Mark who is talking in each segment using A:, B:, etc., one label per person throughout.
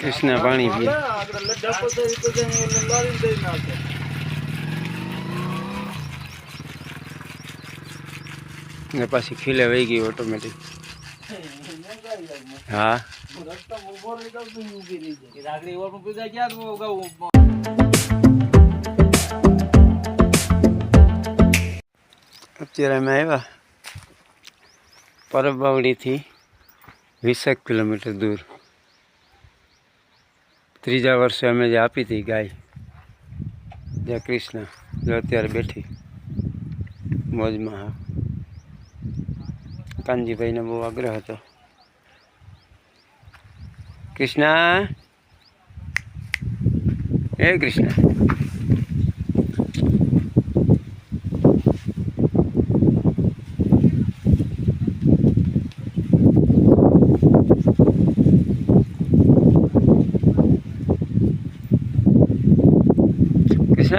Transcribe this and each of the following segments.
A: કૃષ્ણ પાણી પીએ ને પાછી ખીલે વહી ગઈ ઓટોમેટિક હા. અત્યારે અમે આવ્યા પરબાવડીથી. વીસેક કિલોમીટર દૂર. ત્રીજા વર્ષે અમે જે આપી હતી ગાય, જય કૃષ્ણ, જો અત્યારે બેઠી, મોજમાં. કાનજીભાઈને બહુ આગ્રહ હતો. કૃષ્ણ! હે કૃષ્ણ!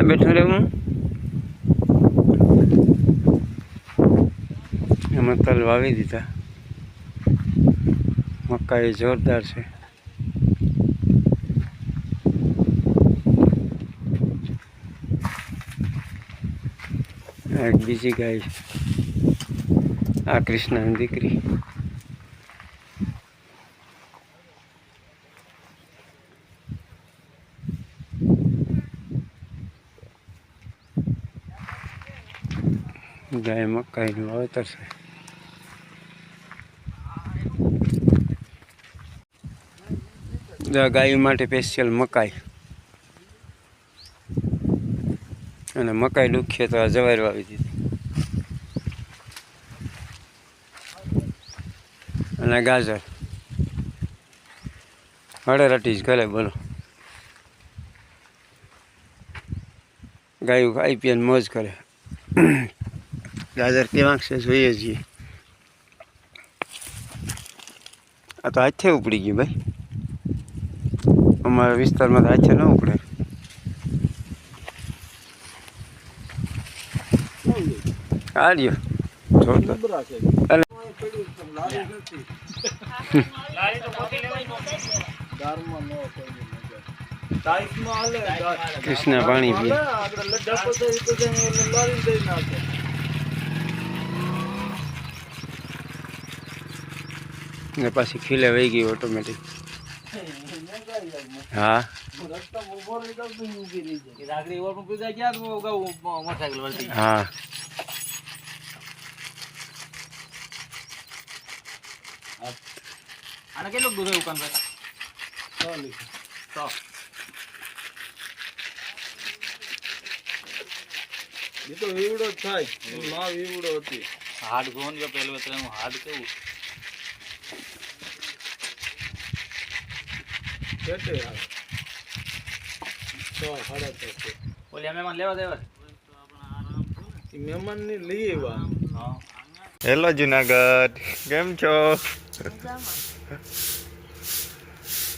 A: કૃષ્ણ બેઠું રહેવું. એમાં તલ વાવી દીધા. મકાઈ જોરદાર છે. એક બીજી ગાય આ કૃષ્ણની દીકરી. ગાય મકાઈનું વાવેતર છે. ગાય માટે સ્પેશિયલ મકાઈ. અને મકાઈ દુખીએ તો આ જવાર વાવી દીધી અને ગાજર. હળેરટી જ ઘરે, બોલો. ગાયું આઈપીએલ મોજ કરે. ગાજર કેવા છે જોઈએ છીએ. આ તો હાથે ઉપડી ગયું ભાઈ. અમારા વિસ્તારમાં તો હાથે ન ઉપડે. આ રહ્યો. જોરદાર.
B: ઉભરા છે
A: અલે.
B: લારી નથી દારમાં ન પડી મજા. ટાઈસમાં હાલે
A: કૃષ્ણ પાણી પીએ
B: હાલે, આગળ લડ્ડા પસારી પસારી એટલે લાવીને દઈ નાખે
A: ને પાછી ખીલે વહી ગઈ ઓટોમેટિક હા? હા.
B: આને કેટલું દૂધ એવું કામ ભાઈ એ તો વીવડો જ થાય. માં વીવડો હતી.
C: હાડ જોન જો પેલું એનું હાડ કેવું?
B: કેટલે આવે સો સાડા છે.
C: ઓલી અમે લેવા દેવા
B: લઈ આવ્યા.
D: હેલો જુનાગઢ કેમ છો?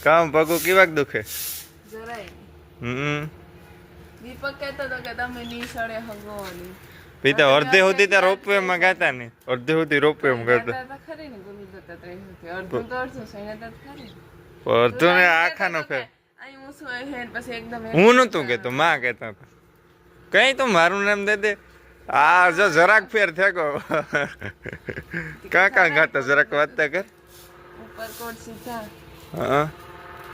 D: કામ પગું કેવાક દુખે?
E: જરાય
D: હમ.
E: દીપક કહેતો હતો કે તમે ની સડે હગવાની
D: અડધે સુધી ત્યાં રોપવે માં ગાતા ને અડધે સુધી રોપવે માં ગાતા.
E: ખરી ને ગુરુ દત્તા ત્રણ હતી અડધું તો અડધું સૈન્ય ખરી
D: અડધો ને આખા નો ફેર.
E: હું શું હે પછી એકદમ
D: હું નતું કેતો માં કહેતા હતા. કઈ તો મારું નામ દે દે. આ જો જરાક ફેર થેકો કા કા ગાતા જરાક વાતતા કર.
E: ઉપર કોટ સીધા?
D: હા.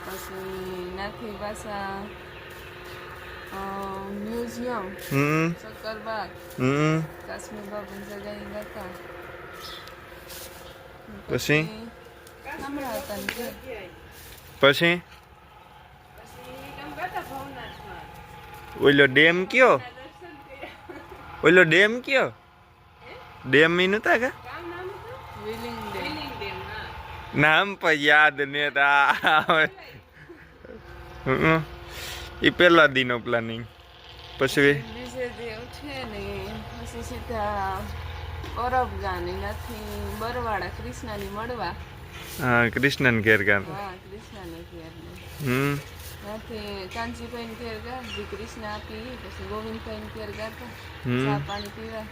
E: પછી નાખી પાછા મ્યુઝિયમ
D: હમ.
E: શક્કરબાગ
D: હમ.
E: કાશ્મીર બાબુ જગાઈ ગયા
D: પછી?
E: હમણાં હતા.
D: પછી? ઓલો ડેમ કયો? ઓલો ડેમ કયો? ડેમ ઈ નતા કા? નામ પણ યાદ ને એ પેલા દિનો પ્લાનિંગ પછી
E: બીજે દેવ છે ને પછી સીધા ઓરબ ગાની નથી બરવાડા કૃષ્ણની મળવા.
D: હા કૃષ્ણન ઘેર ગામ.
E: હા કૃષ્ણને ઘેરને
D: હમ.
E: ત્યાંથી કાંચીભાઈ ઘેર ગયા શ્રી કૃષ્ણ આપી પછી ગોવિંદભાઈ ઘેર ગયા ચા પાણી પીવા.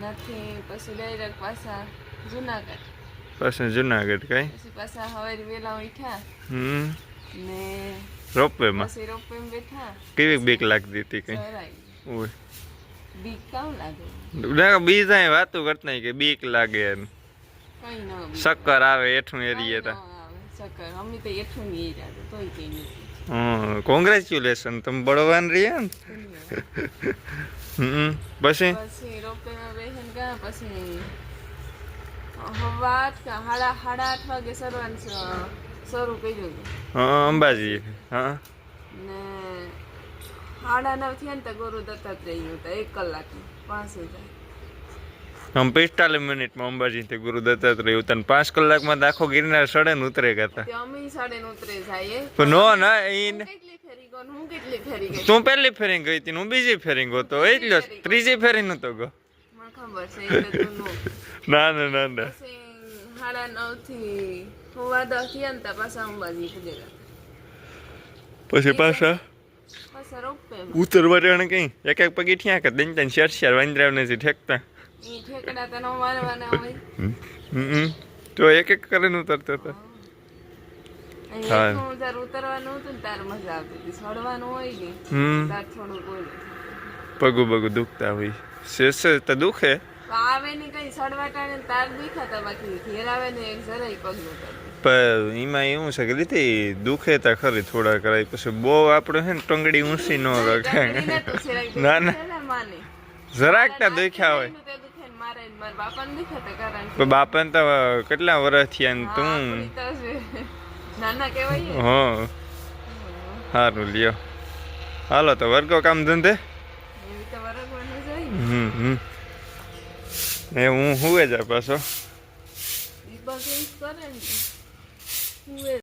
E: નથી પછી ડાયરેક્ટ પાછા જુનાગઢ.
D: પાછું જુનાગઢ કઈ?
E: પછી પાછા હવે વેલા ઉઠ્યા.
D: હમ.
E: ને
D: રોપવેમાં?
E: પછી રોપવે બેઠા.
D: કેવી બીક લાગતી હતી કઈ? ઓય.
E: બીક કામ લાગે.
D: બીજા વાતો કરતા કે બીક લાગે એમ.
E: ન બીક
D: આવે એઠું એરીએ તા.
E: આવે ચક્કર અમે તો એઠું નહીં રહ્યા તોય કઈ નથી.
D: કોંગ્રેચ્યુલેશન તમે બળવાન રહ્યા ને? હમ પછી?
E: પછી રોપવેમાં બેસીને ગયા પછી હવા આઠ કે સાડા સાડા આઠ વાગે સરવાનું શરૂ કર્યું.
D: હા અંબાજી. હા?
E: ને સાડા નવ થયા ને તો ગુરુ દત્તાત્રેય હતા એક કલાકનું પાંચ હજાર.
D: આમ પિસ્તાલીસ મિનિટમાં અંબાજીથી ગુરુ દત્તાત્રેય ઉતર પાંચ કલાકમાં આખો ગિરનાર સડે ને ઉતરે ગયા
E: તે અમે સાડે ને. ઉતરે જાય
D: પણ નો તું પહેલી ફેરી ગઈ હતી હું બીજી ફેરી ગયો તો એટલો ત્રીજી ફેરી નતો ગયો.
E: નો.
D: ના ના ના ના.
E: પછી પાછા
D: ઉતરવા કઈ એક એક પગી થયા કે દિન તન શેર શેર વાંદરાવ નથી ઠેકતા.
E: તો
D: એક એક કરીને ઉતરતા હતા. હા. પગું પગું દુખતા હોય. શેષ તો દુખે.
E: આવે ને કઈ સડવા તાર દેખાતા બાકી ઘેર ને એક જરાય પગ
D: પણ એમાં એવું છે કે દીધી દુખે તા ખરી થોડા કરાય પછી બહુ આપણે છે ને ટંગડી ઊંચી ન રાખે ના, ના. જરાક તા દુખ્યા હોય.
E: બાપાને
D: તો કેટલા વર્ષ થયા ને તું?
E: નાના કહેવાય.
D: હા. સારું લ્યો. હાલો તો વર્ગો કામ ધંધે. હમ હમ. એ હું હુએ જાય પાછો?